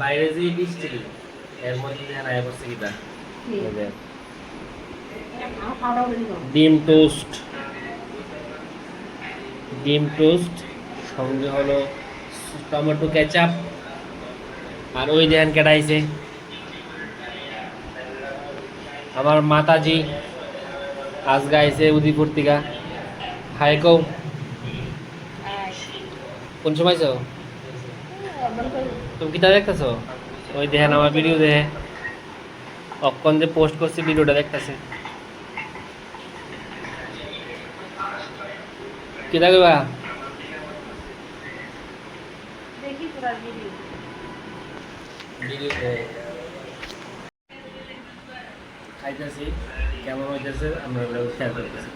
বাইরে যে বৃষ্টি এর মধ্যে দিয়ে আয়া করছে কিটা ডিম। টোস্ট। ডিম টোস্ট সঙ্গে হলো টমেটো কেচাপ আর ওই দেখেন কেটাইছে আমার মাতাজি আজ গাইছে উদিপুর থেকে হাই কৌ কোন সময় যাও তুমি কিতা দেখতেছো? ওই দেখেন আমার ভিডিও দেখে। অক্ষণ যে পোস্ট করছি ভিডিওটা দেখতেছে। কিতা কইবা দেখি পুরা ভিডিও ভিডিও খাইতেছি কেমন হইতেছে আমরা শেয়ার করতেছি।